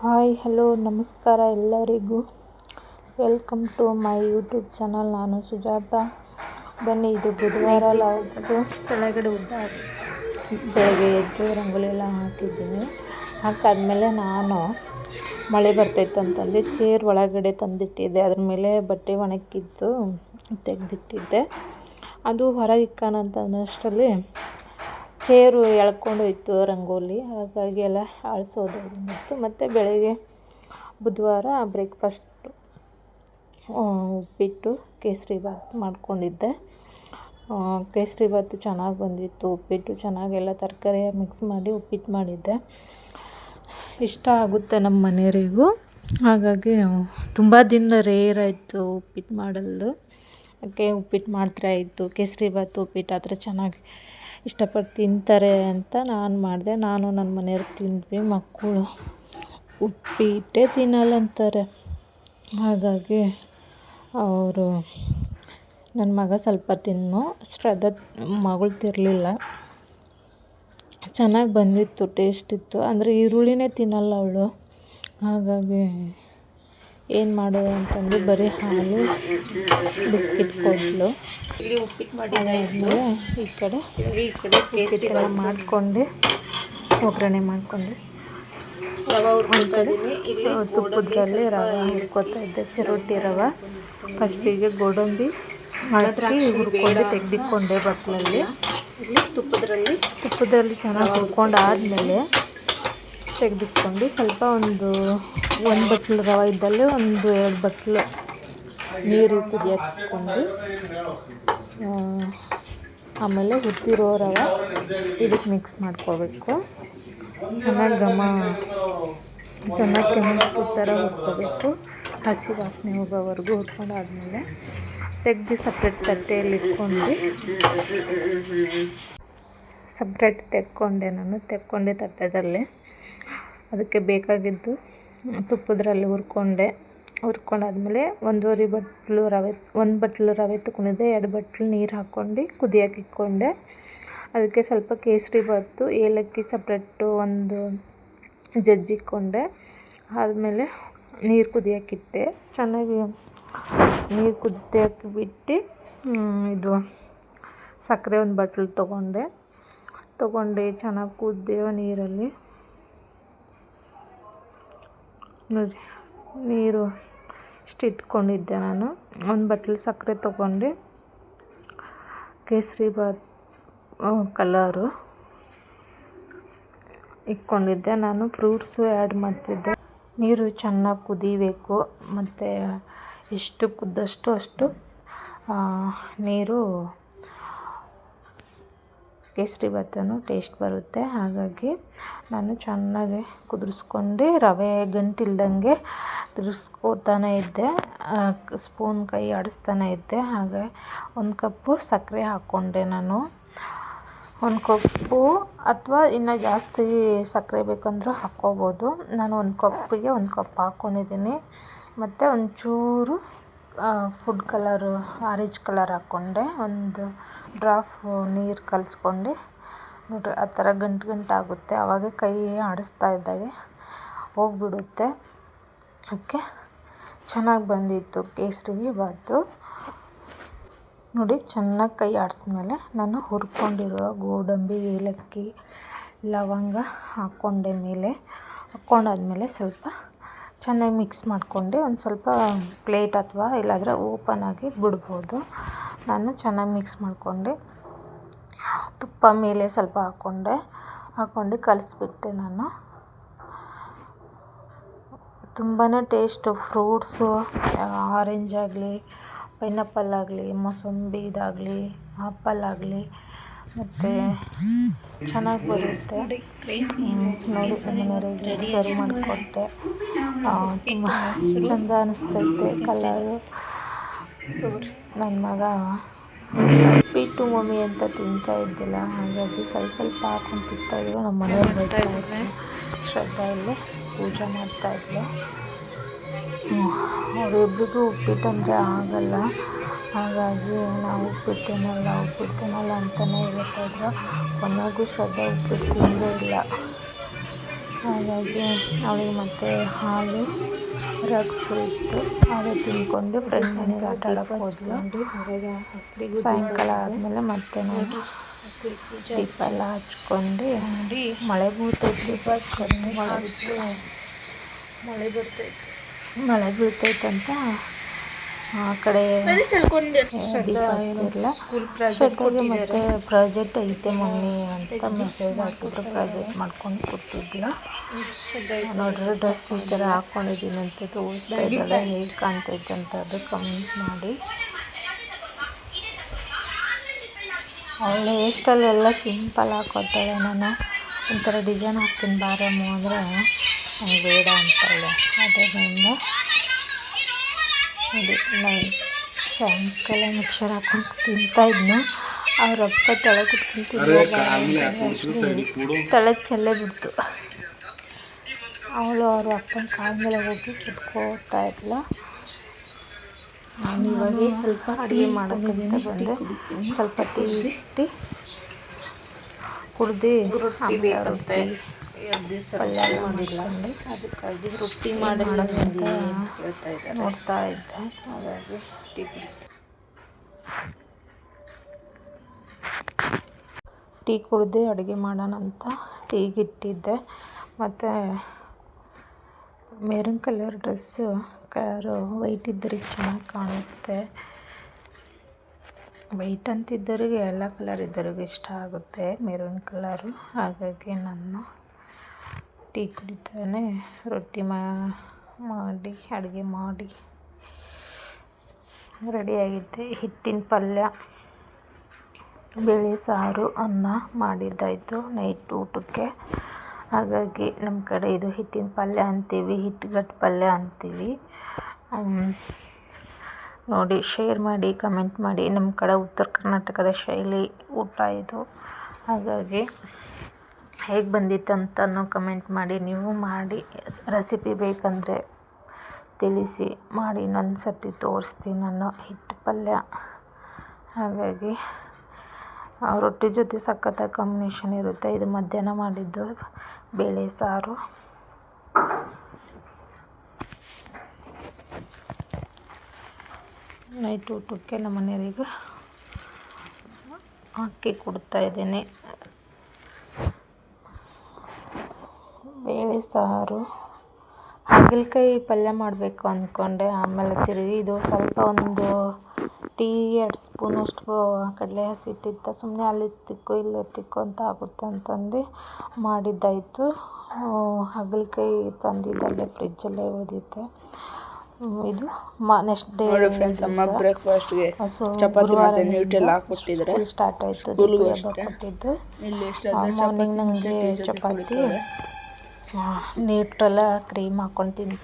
Hi, hello, ನಮಸ್ಕಾರ ಎಲ್ಲರಿಗೂ. Welcome to my YouTube channel. ನಾನು ಸುಜಾತ. ಬನ್ನಿ, ಇದು ಬುಧವಾರ ಲಾಗ್ಸು. ಕೆಳಗಡೆ ಉದ್ದ ಬೆಳಗ್ಗೆ ಎದ್ದು ರಂಗೋಲಿ ಎಲ್ಲ ಹಾಕಿದ್ದೀನಿ. ಹಾಕಾದ್ಮೇಲೆ ನಾನು ಮಳೆ ಬರ್ತೈತೆ ಅಂತಂದು ಚೇರ್ ಒಳಗಡೆ ತಂದಿಟ್ಟಿದ್ದೆ. ಅದ್ರ ಮೇಲೆ ಬಟ್ಟೆ ಒಣಗಿದ್ದು ತೆಗೆದಿಟ್ಟಿದ್ದೆ. ಅದು ಹೊರಗೆ ಇಕ್ಕಾನಂತ ಅನ್ನೋಷ್ಟರಲ್ಲಿ ಚೇರು ಎಳ್ಕೊಂಡೋಯ್ತು ರಂಗೋಲಿ. ಹಾಗಾಗಿ ಎಲ್ಲ ಅಳಿಸೋದು ಮತ್ತು ಮತ್ತು ಬೆಳಗ್ಗೆ ಬುಧವಾರ ಬ್ರೇಕ್ಫಾಸ್ಟು ಉಪ್ಪಿಟ್ಟು, ಕೇಸರಿ ಬಾತ್ ಮಾಡ್ಕೊಂಡಿದ್ದೆ. ಕೇಸರಿ ಬಾತು ಚೆನ್ನಾಗಿ ಬಂದಿತ್ತು, ಉಪ್ಪಿಟ್ಟು ಚೆನ್ನಾಗೆಲ್ಲ ತರಕಾರಿ ಮಿಕ್ಸ್ ಮಾಡಿ ಉಪ್ಪಿಟ್ಟು ಮಾಡಿದ್ದೆ. ಇಷ್ಟ ಆಗುತ್ತೆ ನಮ್ಮ ಮನೆಯವರಿಗೂ. ಹಾಗಾಗಿ ತುಂಬ ದಿನ ರೇರ್ ಆಯಿತು ಉಪ್ಪಿಟ್ಟು ಮಾಡಲ್ದು. ಅದಕ್ಕೆ ಉಪ್ಪಿಟ್ಟು ಮಾಡ್ತಾರೆ ಆಯಿತು ಕೇಸರಿ ಬಾತು ಉಪ್ಪಿಟ್ಟು, ಆ ಥರ ಚೆನ್ನಾಗಿ ಇಷ್ಟಪಟ್ಟು ತಿಂತಾರೆ ಅಂತ ನಾನು ಮಾಡಿದೆ. ನಾನು ನನ್ನ ಮನೆಯವ್ರು ತಿಂದ್ವಿ. ಮಕ್ಕಳು ಉಪ್ಪಿಟ್ಟೇ ತಿನ್ನಲ್ಲ ಅಂತಾರೆ. ಹಾಗಾಗಿ ಅವರು ನನ್ನ ಮಗ ಸ್ವಲ್ಪ ತಿನ್ನು. ಶ್ರದ್ಧಾ ಮಗಳು ತಿರ್ಲಿಲ್ಲ. ಚೆನ್ನಾಗಿ ಬಂದಿತ್ತು ಟೇಸ್ಟ್ ಇತ್ತು. ಅಂದರೆ ಈರುಳ್ಳಿನೇ ತಿನ್ನಲ್ಲ ಅವಳು. ಹಾಗಾಗಿ ಏನು ಮಾಡೋದು ಅಂತಂದು ಬರೀ ಹಾಲು ಬಿಸ್ಕಿಟ್ ಕೊಟ್ಟಳು ಇಲ್ಲಿ ಉಪ್ಪಿಟ್ಟು ಮಾಡಿದ್ದೆ ಈ ಕಡೆ ಈ ಕಡೆ ಕೇಸರಿ ಮಾಡಿಕೊಂಡು ಒಗ್ಗರಣೆ ಮಾಡಿಕೊಂಡೆ. ರವೆ ಹುರ್ಕೊತಾ ಇದ್ದೀನಿ ಇಲ್ಲಿ ತುಪ್ಪದಲ್ಲಿ ರವೆ ಹಿಡ್ಕೊತಾ ಇದ್ದೆ. ಚಿರೋಟಿ ರವೆ. ಫಸ್ಟಿಗೆ ಗೋಡಂಬಿ ಹಾಕಿ ಹುರ್ಕೊಂಡು ತೆಗೆದಿಕ್ಕೊಂಡೆ ಬಟ್ಲಲ್ಲಿ. ತುಪ್ಪದಲ್ಲಿ ತುಪ್ಪದಲ್ಲಿ ಚೆನ್ನಾಗಿ ಹುರ್ಕೊಂಡು ಆದಮೇಲೆ ತೆಗೆದಿಟ್ಕೊಂಡು ಸ್ವಲ್ಪ ಒಂದು ಒಂದು ಬಟ್ಲು ರವೆ ಇದ್ದಲ್ಲಿ ಒಂದು ಎರಡು ಬಟ್ಲು ನೀರು ಕುದಿಯಕ್ಕೆ ಆಮೇಲೆ ಹುತ್ತಿರೋ ರವೆ ಇದಕ್ಕೆ ಮಿಕ್ಸ್ ಮಾಡ್ಕೋಬೇಕು. ಚೆನ್ನಾಗಿ ಘಮ, ಚೆನ್ನಾಗಿ ಕೆಮ್ಮು ಥರ ಹುರ್ಕೋಬೇಕು. ಹಸಿ ವಾಸನೆ ಹೋಗೋವರೆಗೂ ಹುರ್ಕೊಂಡಾದ್ಮೇಲೆ ತೆಗ್ದು ಸಪ್ರೇಟ್ ತಟ್ಟೆಯಲ್ಲಿ ಇಟ್ಕೊಂಡು ಸಪ್ರೇಟ್ ತೆಕ್ಕೊಂಡೆ ನಾನು ತೆಕ್ಕೊಂಡೆ ತಟ್ಟೆದಲ್ಲಿ. ಅದಕ್ಕೆ ಬೇಕಾಗಿದ್ದು ತುಪ್ಪದ್ರಲ್ಲಿ ಹುರ್ಕೊಂಡೆ. ಹುರ್ಕೊಂಡಾದ್ಮೇಲೆ ಒಂದೂವರೆ ಬಟ್ಲು ರವೆ, ಒಂದು ಬಟ್ಲು ರವೆ ತೊಗೊಂಡಿದ್ದೆ, ಎರಡು ಬಟ್ಲು ನೀರು ಹಾಕ್ಕೊಂಡು ಕುದಿಯೋಕೆ ಇಟ್ಕೊಂಡೆ. ಅದಕ್ಕೆ ಸ್ವಲ್ಪ ಕೇಸರಿ ಬಾತು, ಏಲಕ್ಕಿ ಸಪ್ರೇಟು ಒಂದು ಜಜ್ಜಿಕ್ಕೊಂಡೆ ಆದಮೇಲೆ ನೀರು ಕುದಿಯೋಕ್ಕಿಟ್ಟೆ ಚೆನ್ನಾಗಿ ನೀರು ಕುದಿಯೋಕೆ ಬಿಟ್ಟು ಇದು ಸಕ್ಕರೆ ಒಂದು ಬಟ್ಲು ತೊಗೊಂಡೆ. ತೊಗೊಂಡು, ಚೆನ್ನಾಗಿ ಕುದ್ದೆ ನೀರಲ್ಲಿ. ನೋಡಿ, ನೀರು ಇಷ್ಟು ಇಟ್ಕೊಂಡಿದ್ದೆ ನಾನು. ಒಂದು ಬಟ್ಲು ಸಕ್ಕರೆ ತೊಗೊಂಡು, ಕೇಸರಿ ಬಾತ್ ಕಲರು ಇಟ್ಕೊಂಡಿದ್ದೆ. ನಾನು ಫ್ರೂಟ್ಸು ಆ್ಯಡ್ ಮಾಡ್ತಿದ್ದೆ. ನೀರು ಚೆನ್ನಾಗಿ ಕುದಿಬೇಕು, ಮತ್ತು ಎಷ್ಟು ಕುದ್ದಷ್ಟು ಅಷ್ಟು ನೀರು ಕೇಸರಿ ಭಾತನೂ ಟೇಸ್ಟ್ ಬರುತ್ತೆ. ಹಾಗಾಗಿ ನಾನು ಚೆನ್ನಾಗಿ ಕುದಿಸ್ಕೊಂಡು ರವೆ ಗಂಟಿಲ್ದಂಗೆ ತಿರ್ಗಿಸ್ಕೋತಾನೆ ಇದ್ದೆ. ಸ್ಪೂನ್ ಕೈ ಆಡಿಸ್ತಾನೆ ಇದ್ದೆ. ಹಾಗೆ ಒಂದು ಕಪ್ಪು ಸಕ್ಕರೆ ಹಾಕ್ಕೊಂಡೆ ನಾನು. ಒಂದು ಕಪ್ಪು ಅಥವಾ ಇನ್ನು ಜಾಸ್ತಿ ಸಕ್ಕರೆ ಬೇಕಂದರೂ ಹಾಕ್ಕೋಬೋದು. ನಾನು ಒಂದು ಕಪ್ಪಿಗೆ ಒಂದು ಕಪ್ ಹಾಕ್ಕೊಂಡಿದ್ದೀನಿ ಮತ್ತು ಒಂಚೂರು ಫುಡ್ ಕಲರು ಆರೆಂಜ್ ಕಲರ್ ಹಾಕ್ಕೊಂಡೆ ಒಂದು ಡ್ರಾಪ್ ನೀರು ಕಲಿಸ್ಕೊಂಡೆ. ನೋಡಿರಿ, ಆ ಥರ ಗಂಟು ಗಂಟಾಗುತ್ತೆ ಆವಾಗ ಕೈ ಆಡಿಸ್ತಾ ಇದ್ದಾಗೆ ಹೋಗ್ಬಿಡುತ್ತೆ. ಅದಕ್ಕೆ ಚೆನ್ನಾಗಿ ಬಂದಿತ್ತು ಕೇಸರಿಗೆ ಬಾತು. ನೋಡಿ, ಚೆನ್ನಾಗಿ ಕೈ ಆಡಿಸ್ಮೇಲೆ ನಾನು ಹುರ್ಕೊಂಡಿರೋ ಗೋಡಂಬಿ, ಏಲಕ್ಕಿ, ಲವಂಗ ಹಾಕ್ಕೊಂಡೆ ಮೇಲೆ. ಹಾಕ್ಕೊಂಡಾದ್ಮೇಲೆ ಸ್ವಲ್ಪ ಚೆನ್ನಾಗಿ ಮಿಕ್ಸ್ ಮಾಡ್ಕೊಂಡು ಒಂದು ಸ್ವಲ್ಪ ಪ್ಲೇಟ್ ಅಥವಾ ಇಲ್ಲಾಂದರೆ ಓಪನ್ ಆಗಿ ಬಿಡ್ಬೋದು. ನಾನು ಚೆನ್ನಾಗಿ ಮಿಕ್ಸ್ ಮಾಡಿಕೊಂಡೆ. ತುಪ್ಪ ಮೇಲೆ ಸ್ವಲ್ಪ ಹಾಕ್ಕೊಂಡೆ ಹಾಕ್ಕೊಂಡು ಕಲಿಸ್ಬಿಟ್ಟೆ ನಾನು. ತುಂಬಾ ಟೇಸ್ಟು. ಫ್ರೂಟ್ಸು, ಆರೆಂಜ್ ಆಗಲಿ, ಪೈನಾಪಲ್ ಆಗಲಿ, ಮೊಸಂಬಿ ಇದಾಗಲಿ, ಆಪಲ್ ಆಗಲಿ ಮತ್ತು ಚೆನ್ನಾಗಿ ಬರುತ್ತೆ. ನೋಡಿ ಮನೆಯವರಿಗೆ ಸರ್ವ್ ಮಾಡಿಕೊಟ್ಟೆ. ತುಂಬ ಚೆಂದ ಅನ್ನಿಸ್ತೈತೆ ಕಲರು. ನನ್ನ ಮಗ ಉಪ್ಪಿಟ್ಟು ಮಮ್ಮಿ ಅಂತ ತಿಂತಾ ಇದ್ದಿಲ್ಲ ಹಾಗಾಗಿ ಸ್ವಲ್ಪ ಸ್ವಲ್ಪ ಹಾಕೊಂಡು ತಿಂತಾಯಿದ್ರು ನಮ್ಮ ಮನೆಯಲ್ಲಿ ಬರ್ತಾ ಇದ್ದೆ ಶ್ರದ್ಧಾ ಇಲ್ಲಿ ಪೂಜೆ ಮಾಡ್ತಾಯಿದ್ಲು ಅವರಿಬ್ರಿಗೂ ಉಪ್ಪಿಟ್ಟು ಅಂದರೆ ಆಗಲ್ಲ. ಹಾಗಾಗಿ ನಾವು ಉಪ್ಪಿಡ್ತೀನಲ್ಲ ಉಪ್ಪಿಟ್ಟು ತಿನ್ನಲ್ಲ ಅಂತಲೇ ಹೇಳ್ತಾಯಿದ್ರು ಕೊನೆಗೂ ಶ್ರದ್ಧಾ ಉಪ್ಪಿಟ್ಟು ತಿಂದೇ ಇಲ್ಲ. ಹಾಗಾಗಿ ಅವಳಿಗೆ ಮತ್ತೆ ಹಾಲು ರಗ್ಸು ಇತ್ತು. ಅದು ತಿನ್ಕೊಂಡು ಫ್ರೆಶ್ ಮನೆಗೆ ಆಟ ಆಡೋಕೆ ಹೋದ್ಲು. ಹೊರಗೆ ಹಸ್ಲಿಗೆ ಸಾಯಂಕಾಲ ಆದಮೇಲೆ ಮತ್ತೆ ನಾನು ಅಸ್ಲಿ ಪೂಜೆ ದೀಪ ಎಲ್ಲ ಹಚ್ಕೊಂಡು ಮಳೆ ಬೀಳ್ತೈತಿ ಮಳೆ ಮಳೆ ಬರ್ತೈತೆ ಮಳೆ ಬೀಳ್ತೈತಂತ ಆ ಕಡೆ ಮತ್ತೆ ಪ್ರಾಜೆಕ್ಟ್ ಐತೆ ಮಮ್ಮಿ ಅಂತ ಮೆಸೇಜ್ ಹಾಕಿದ್ರು. ಪ್ರಾಜೆಕ್ಟ್ ಮಾಡ್ಕೊಂಡು ಕೊಟ್ಟಿದ್ಲು ನೋಡ್ರಿ ಡ್ರೆಸ್ ಈ ಥರ ಹಾಕ್ಕೊಂಡಿದ್ದೀನಿ ಅಂತ ತೋರಿಸ್ತಾ ಇದ್ದಾಳೆ ಹೇಗೆ ಕಾಣ್ತೈತೆ ಅಂತ ಅದು ಕಮೆಂಟ್ ಮಾಡಿ. ಅವಳು ಹೇರ್ ಸ್ಟೈಲ್ ಎಲ್ಲ ಸಿಂಪಲ್ ಹಾಕೋತಾಳೆ ನಾನು. ಒಂಥರ ಡಿಸೈನ್ ಹಾಕ್ತೀನಿ ಬಾರಮ್ಮ ಅಂದರೆ ನಂಗೆ ಬೇಡ ಅಂತಾಳೆ. ಅದರಿಂದ ಅದು ನಾನು ಸಾಯಂಕಾಲ ಮಿಕ್ಸರ್ ಹಾಕೊಂಡು ತಿಂತಾಯಿದ್ನು ಅವ್ರ ಅಪ್ಪ ತಲೆ ಕುತ್ಕೊಂಡು ತಲೆ ಚೆಲ್ಲೇ ಬಿಡ್ತು. ಅವಳು ಅವ್ರ ಅಪ್ಪನ ಕಾಲ ಮೇಲೆ ಹೋಗಿ ಕುತ್ಕೋತಾ ಇದ್ಲ. ನಾನು ಇವಾಗ ಸ್ವಲ್ಪ ಅಡುಗೆ ಮಾಡೋಕ್ಕಂತ ಬಂದೆ. ಸ್ವಲ್ಪ ಟೀ ಇಟ್ಟು ಕುಡ್ದು ಬೇಕಂತೆ. ಎರಡು ದಿವಸ ಪಲ್ಯ ಅದಕ್ಕಾಗಿ ರೊಟ್ಟಿ ಮಾಡಲ್ಲ ಅಂತ ಹೇಳ್ತಾ ಇದ್ದಾರೆ. ನೋಡ್ತಾ ಇದ್ದೆ. ಹಾಗಾಗಿ ಟೀ ಕುಡ್ದು ಅಡುಗೆ ಮಾಡೋಣ ಅಂತ ಟೀಗೆ ಇಟ್ಟಿದ್ದೆ. ಮತ್ತು maroon colour dress colour white ಇದ್ದರೆ ಚೆನ್ನಾಗಿ ಕಾಣುತ್ತೆ. ವೈಟ್ ಅಂತಿದ್ದವರಿಗೆ ಎಲ್ಲ ಕಲರ್ ಇದ್ದವ್ರಿಗೆ ಇಷ್ಟ ಆಗುತ್ತೆ ಮೆರೂನ್ ಕಲರು. ಹಾಗಾಗಿ ನಾನು ಟೀ ಕುಡಿತಾನೆ. ರೊಟ್ಟಿ ಮಾಡಿ, ಅಡುಗೆ ಮಾಡಿ. ರೆಡಿಯಾಗಿದ್ದೆ ಹಿಟ್ಟಿನ ಪಲ್ಯ, ಬೇಳೆ ಸಾರು, ಅನ್ನ ಮಾಡಿದ್ದಾಯಿತು ನೈಟ್ ಊಟಕ್ಕೆ. ಹಾಗಾಗಿ ನಮ್ಮ ಕಡೆ ಇದು ಹಿಟ್ಟಿನ ಪಲ್ಯ ಅಂತೀವಿ ಹಿಟ್ಟುಗಟ್ಟು ಪಲ್ಯ ಅಂತೀವಿ. ನೋಡಿ ಶೇರ್ ಮಾಡಿ ಕಮೆಂಟ್ ಮಾಡಿ. ನಮ್ಮ ಕಡೆ ಉತ್ತರ ಕರ್ನಾಟಕದ ಶೈಲಿ ಊಟ ಇದು. ಹಾಗಾಗಿ ಹೇಗೆ ಬಂದಿತ್ತು ಅಂತಲೂ ಕಮೆಂಟ್ ಮಾಡಿ, ನೀವು ಮಾಡಿ, ರೆಸಿಪಿ ಬೇಕಂದರೆ ತಿಳಿಸಿ ಮಾಡಿ, ಇನ್ನೊಂದು ಸರ್ತಿ ತೋರಿಸ್ತೀನಿ ನಾನು ಹಿಟ್ಟು ಪಲ್ಯ. ಹಾಗಾಗಿ ರೊಟ್ಟಿ ಜೊತೆ ಸಖತ್ತಾಗಿ ಕಾಂಬಿನೇಷನ್ ಇರುತ್ತೆ. ಇದು ಮಧ್ಯಾಹ್ನ ಮಾಡಿದ್ದು ಬೇಳೆ ಸಾರು. ನೈಟ್ ಊಟಕ್ಕೆ ನಮ್ಮ ಮನೆಯವರಿಗೆ ಹಾಕಿ ಕೊಡ್ತಾ ಇದ್ದೀನಿ ಬೇಳೆ ಸಾರು. ಹಾಗಲಕಾಯಿ ಪಲ್ಯ ಮಾಡಬೇಕು ಅಂದ್ಕೊಂಡೆ ಆಮೇಲೆ ತಿರುಗಿ ಇದು ಸ್ವಲ್ಪ ಒಂದು ಟೀ ಎರಡು ಸ್ಪೂನಷ್ಟು ಕಡಲೆ ಹಸಿ ಹಿಟ್ಟಿತ್ತು ಸುಮ್ಮನೆ ಅಲ್ಲಿ ತಿಕ್ಕು ಇಲ್ಲಿ ತಿಕ್ಕು ಅಂತ ಆಗುತ್ತೆ ಅಂತಂದು ಮಾಡಿದ್ದಾಯಿತು. ಹಾಗಲಕಾಯಿ ತಂದಿದ್ದಲ್ಲೇ ಫ್ರಿಜ್ಜಲ್ಲೇ ಉಳಿದಿತ್ತೆ ಇದು ಮ ನೆಕ್ಸ್ಟ್ ಡೇ ಫ್ರೆಂಡ್ಸ್ ಅಮ್ಮ ಬ್ರೇಕ್ಫಾಸ್ಟ್ಗೆ ಚಪಾತಿ ಮತ್ತೆ ನ್ಯೂಟ್ರೆಲ್ ಹಾಕ್ಬಿಟ್ಟಿದ್ರೆ ಸ್ಟಾರ್ಟ್ ಆಯಿತು. ಕೊಟ್ಟಿದ್ದು. ಮಾರ್ನಿಂಗ್ ನನಗೆ ಚಪಾತಿ ಕುಡಿತಾರೆ. ನ್ಯೂಟ್ರೆಲ್ಲ ಕ್ರೀಮ್ ಹಾಕ್ಕೊಂಡು ತಿಂತೀನಿ